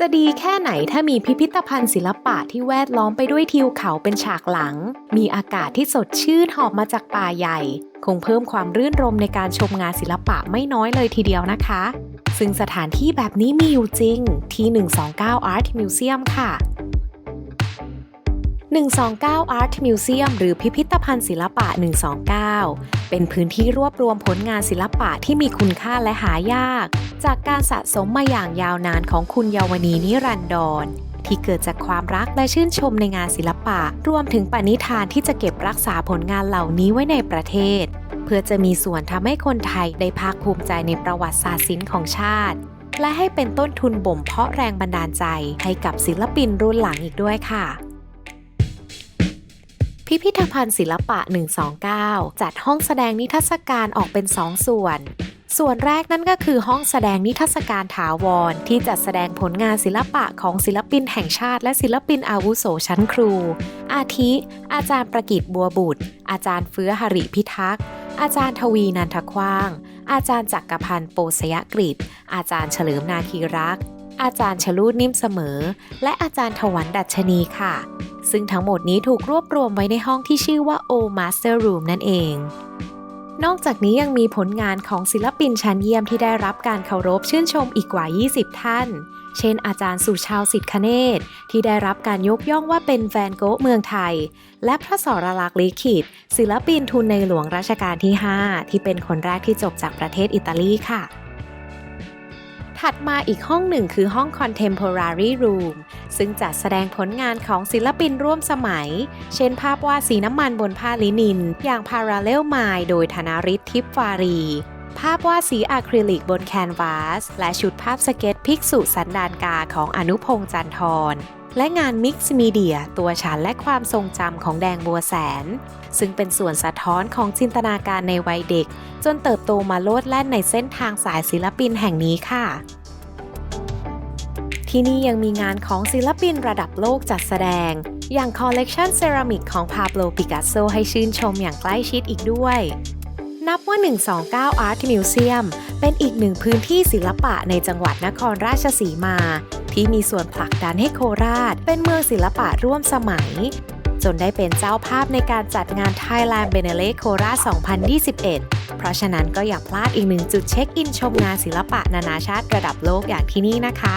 จะดีแค่ไหนถ้ามีพิพิธภัณฑ์ศิลปะที่แวดล้อมไปด้วยทิวเขาเป็นฉากหลัง มีอากาศที่สดชื่นหอบมาจากป่าใหญ่ คงเพิ่มความรื่นรมในการชมงานศิลปะไม่น้อยเลยทีเดียวนะคะ ซึ่งสถานที่แบบนี้มีอยู่จริงที่ 129 Art Museum ค่ะ 129 Art Museum หรือพิพิธภัณฑ์ศิลปะ 129 เป็นพื้นที่รวบรวมผลงานศิลปะที่มีคุณค่าและหายาก จากการสะสมมาอย่างยาวนานของคุณเยาวนีนิรันดร ที่เกิดจากความรักและชื่นชมในงานศิลปะ รวมถึงปณิธานที่จะเก็บรักษาผลงานเหล่านี้ไว้ในประเทศ เพื่อจะมีส่วนทำให้คนไทยได้ภาคภูมิใจในประวัติศาสตร์ศิลป์ของชาติ และให้เป็นต้นทุนบ่มเพาะแรงบันดาลใจให้กับศิลปินรุ่นหลังอีกด้วยค่ะ พิพิธภัณฑ์ศิลปะ 129 จัดห้องแสดงนิทรรศการออกเป็น 2 ส่วน ส่วนแรกนั่นก็คือห้องแสดงนิทรรศการถาวร ที่จัดแสดงผลงานศิลปะของศิลปินแห่งชาติ และศิลปินอาวุโสชั้นครู อาทิ อาจารย์ประกิตบัวบุตร อาจารย์เฟื้อหริพิทักษ์ อาจารย์ทวีนันทกว้าง อาจารย์จักรพันธ์โปสยกฤษอาจารย์เฉลิมนาคีรักษ์อาจารย์ชลูดนิ่มเสมอ และอาจารย์ถวันดัชนีค่ะซึ่งทั้งหมดนี้ถูกรวบรวมไว้ในห้องที่ชื่อว่า O Master Room นั่นเอง นอกจากนี้ยังมีผลงานของศิลปินชั้นเยี่ยมที่ได้รับการเคารพชื่นชมอีกกว่า 20 ท่าน เช่น อาจารย์สุชาวสิทธิคเนศที่ได้รับการยกย่องว่าเป็นแฟนโกะเมืองไทย และพระสรลักษณ์ลิขิต ศิลปินทุนในหลวงรัชกาลที่ 5 ที่เป็นคนแรกที่จบจากประเทศอิตาลีค่ะ ถัดมาอีกห้องหนึ่งคือห้อง Contemporary Room ซึ่งจัดแสดงผลงานของศิลปินร่วมสมัย เช่นภาพวาดสีน้ำมันบนผ้าลินิน อย่าง Parallel Mind โดยธนาริศทิพฟารี ภาพวาดสีอะคริลิกบนแคนวาส และชุดภาพสเก็ตภิกษุสันดานกาของอนุพงษ์จันทร และงานมิกซ์มีเดียตัวฉันและความทรงจำของแดงบัวแสน ซึ่งเป็นส่วนสะท้อนของจินตนาการในวัยเด็ก จนเติบโตมาโลดแล่นในเส้นทางสายศิลปินแห่งนี้ค่ะที่นี่ยังมีงานของศิลปินระดับโลกจัดแสดง อย่างคอลเลกชันเซรามิกของพาโบลปิกัสโซให้ชื่นชมอย่างใกล้ชิดอีกด้วย นับว่า 129 Art Museum เป็นอีกหนึ่งพื้นที่ศิลปะในจังหวัดนครราชสีมา ที่มีส่วนผลักดันให้โคราช เป็นเมืองศิลปะร่วมสมัย จนได้เป็นเจ้าภาพในการจัดงาน Thailand b e n e l e โคราช 2021 เพราะฉะนั้นก็อย่าพลาดอีกหนึ่งจุดเช็คอินชมงานศิลปะนานาชาติระดับโลกอย่างที่นี่นะคะ